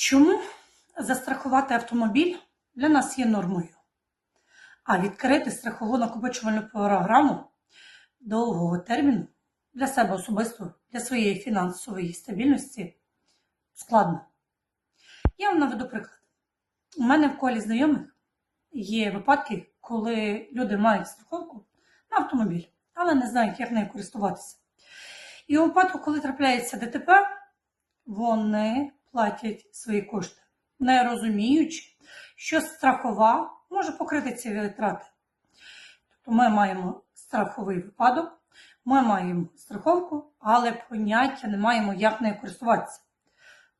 Чому застрахувати автомобіль для нас є нормою? А відкрити страхову накопичувальну програму довгого терміну для себе особисто, для своєї фінансової стабільності складно. Я вам наведу приклад. У мене в колі знайомих є випадки, коли люди мають страховку на автомобіль, але не знають, як нею користуватися. І у випадку, коли трапляється ДТП, вони платять свої кошти, не розуміючи, що страхова може покрити ці витрати. Тобто ми маємо страховий випадок, ми маємо страховку, але поняття не маємо, як нею користуватися.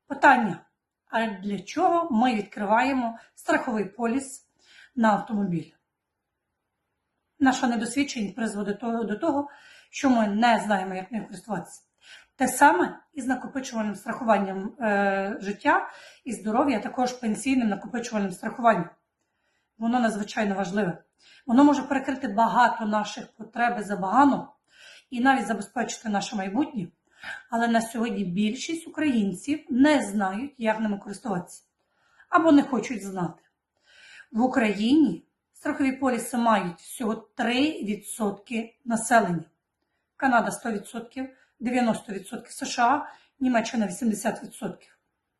Питання: а для чого ми відкриваємо страховий поліс на автомобіль? Наша недосвідченість призводить до того, що ми не знаємо, як нею користуватися. Те саме і з накопичувальним страхуванням е, життя і здоров'я, а також пенсійним накопичувальним страхуванням. Воно надзвичайно важливе. Воно може перекрити багато наших потреб і забаганок і навіть забезпечити наше майбутнє. Але на сьогодні більшість українців не знають, як ними користуватися або не хочуть знати. В Україні страхові поліси мають всього 3% населення. Канада 100%, 90% США, Німеччина 80%.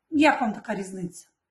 Як вам така різниця?